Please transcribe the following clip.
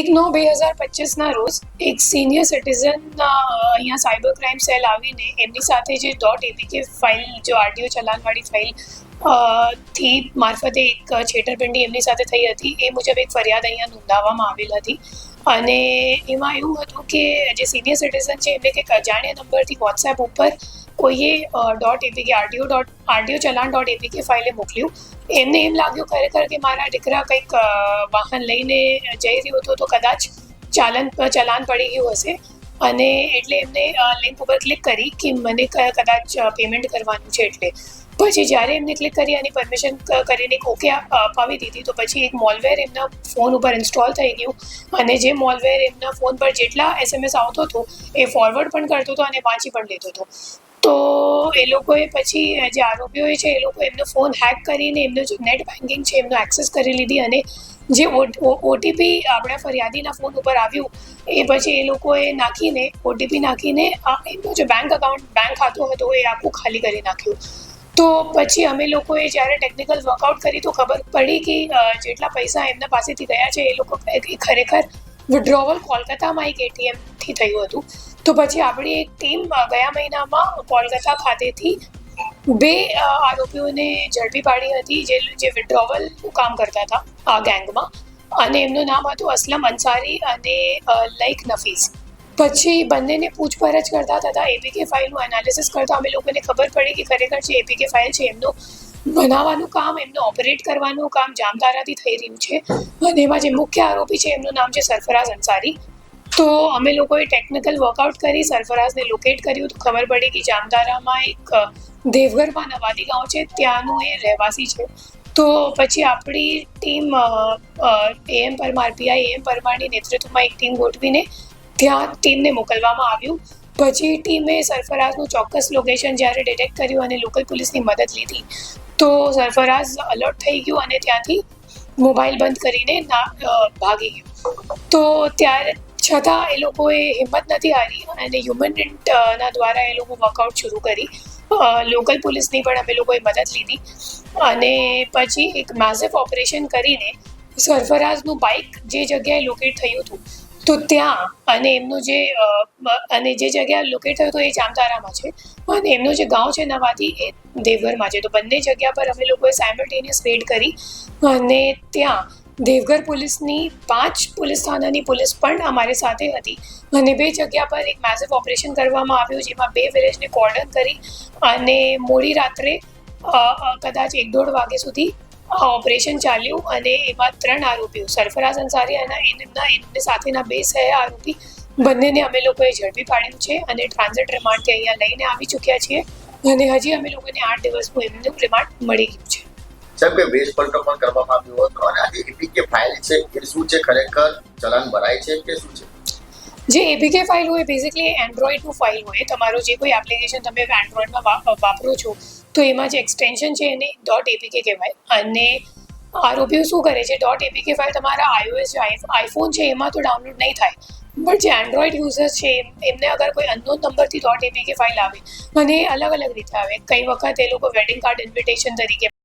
એક નવ બે હજાર પચીસના રોજ એક સિનિયર સિટીઝન અહીંયા સાયબર ક્રાઇમ સેલ આવીને એમની સાથે જે ડોટ એપીકે ફાઇલ જો આરટીઓ ચલાનવાળી ફાઇલથી મારફતે એક છેતરપિંડી એમની સાથે થઈ હતી. એ મુજબ એક ફરિયાદ અહીંયા નોંધાવવામાં આવેલ હતી. અને એમાં એવું હતું કે જે સિનિયર સિટીઝન છે એમને કંઈક અજાણ્યા નંબરથી વોટ્સએપ ઉપર કોઈએ dot APK RTO dot RTO challan dot APK ફાઇલે મોકલ્યું એમને એમ લાગ્યું ખરેખર કે મારા દીકરા કંઈક વાહન લઈને જઈ રહ્યો હતો તો કદાચ ચાલન ચલાન પડી ગયું હશે અને એટલે એમને લિંક ઉપર ક્લિક કરી કે મને કદાચ પેમેન્ટ કરવાનું છે એટલે પછી જ્યારે એમને ક્લિક કરી અને પરમિશન કરીને ઓકે અપાવી દીધી તો પછી એક મોલવેર એમના ફોન ઉપર ઇન્સ્ટોલ થઈ ગયું અને જે મોલવેર એમના ફોન પર જેટલા એસએમએસ આવતો હતો એ ફોરવર્ડ પણ કરતો હતો અને વાંચી પણ લેતો હતો તો એ લોકોએ પછી જે આરોપીઓએ છે, એ લોકો એમનો ફોન હેક કરીને એમનો જે નેટ બેન્કિંગ છે, એમનો એક્સેસ કરી લીધી અને જે ઓટીપી આપણા ફરિયાદીના ફોન ઉપર આવ્યું, એ પછી એ લોકોએ નાખીને, ઓટીપી નાખીને એમનો જે બેંક અકાઉન્ટ બેંક ખાતું હતું, એ આખું ખાલી કરી નાખ્યું. તો પછી અમે લોકોએ જ્યારે ટેકનિકલ વર્કઆઉટ કરી તો ખબર પડી કે જેટલા પૈસા એમના પાસેથી ગયા છે, એ લોકો ખરેખર વિડ્રોવલ કોલકાતામાં એક એટીએમથી થયું હતું. તો પછી આપણી એક ટીમ ગયા મહિનામાં કોલકાતા ખાતેથી બે આરોપીઓને ઝડપી પાડી હતી, જે જે વિડ્રોવલ કામ કરતા હતા આ ગેંગમાં. અને એમનું નામ હતું અસલમ અંસારી અને લઈક નફીઝ પછી બંનેને પૂછપરછ કરતા હતા, એપીકે ફાઇલનું એનાલિસિસ કરતા અમે લોકોને ખબર પડી કે ખરેખર જે એપીકે ફાઇલ છે, એમનું બનાવવાનું કામ, એમનું ઓપરેટ કરવાનું કામ જામતારાથી થઈ રહ્યું છે. અને એમાં જે મુખ્ય આરોપી છે, એમનું નામ છે સરફરાઝ અંસારી. તો અમે લોકોએ ટેકનિકલ વર્કઆઉટ કરી, સરફરાઝને લોકેટ કર્યું. તો ખબર પડી કે જામતારામાં એક દેવગરમાં નવાદી ગાંવ છે. ત્યાંનું એ રહેવાસી છે. તો પછી આપણી team AM Parmar PI M પરમારની નેતૃત્વમાં એક ટીમ ગોઠવીને ત્યાં ટીમને મોકલવામાં આવ્યું. પછી ટીમે સરફરાઝનું ચોક્કસ લોકેશન જ્યારે ડિટેક્ટ કર્યું અને લોકલ પોલીસની મદદ લીધી, તો સરફરાઝ અલર્ટ થઈ ગયું અને ત્યાંથી મોબાઈલ બંધ કરીને ના ભાગી ગયું. તો ત્યારે છતાં એ લોકોએ હિંમત નથી હારી અને હ્યુમન ના દ્વારા એ લોકો વર્કઆઉટ શરૂ કરી. લોકલ પોલીસની પણ અમે લોકોએ મદદ લીધી. અને પછી એક મેસિવ ઓપરેશન કરીને સરફરાઝનું બાઇક જે જગ્યાએ લોકેટ થયું હતું, તો ત્યાં અને એમનું જે અને જે જગ્યા લોકેટ થયું હતું એ જામતારામાં છે. અને એમનું જે ગાંવ છે નવાથી એ દેવઘરમાં છે. તો બંને જગ્યા પર અમે લોકોએ સાયમલ્ટેનિયસ રેડ કરી અને ત્યાં દેવઘર પોલીસની પાંચ પોલીસ થાનાની પોલીસ પણ અમારી સાથે હતી. અને બે જગ્યા પર એક મેસિવ ઓપરેશન કરવામાં આવ્યું, જેમાં બે વિલેજને કોર્ડન કરી અને મોડી રાત્રે કદાચ એક દોઢ વાગે સુધી ઓપરેશન ચાલ્યું અને એમાં ત્રણ આરોપીઓ, સરફરાઝ અંસારી અને એમના, એમની સાથેના બે સહ આરોપી, બંનેને અમે લોકોએ ઝડપી પાડ્યું છે અને ટ્રાન્ઝિટ રિમાન્ડથી અહીંયા લઈને આવી ચૂક્યા છીએ અને હજી અમે લોકોને આઠ દિવસનું એમનું રિમાન્ડ મળી ગયું છે. સાહેબ એપીકે ફાઇલ છે એ શું છે ખરેખર ચલણ ભરાય છે કે શું છે? જે એબીકે ફાઇલ હોય બેઝિકલી એન્ડ્રોઈડનું ફાઇલ હોય, તમારું જે કોઈ એપ્લિકેશન તમે એન્ડ્રોઈડમાં વાપરો છો, તો એમાં જે એક્સટેન્શન છે એને ડોટ એપીકે કહેવાય. અને આરોપીઓ શું કરે છે? ડોટ એપીકે ફાઇલ તમારા આઈઓએસ આઈફોન છે, એમાં તો ડાઉનલોડ નહીં થાય. બટ જે એન્ડ્રોઈડ યુઝર્સ છે, એમ- એમને અગર કોઈ અનનોન નંબરથી ડોટ એપીકે ફાઇલ આવે, અને અલગ અલગ રીતે આવે, કઈ વખત એ લોકો વેડિંગ કાર્ડ ઇન્વિટેશન તરીકે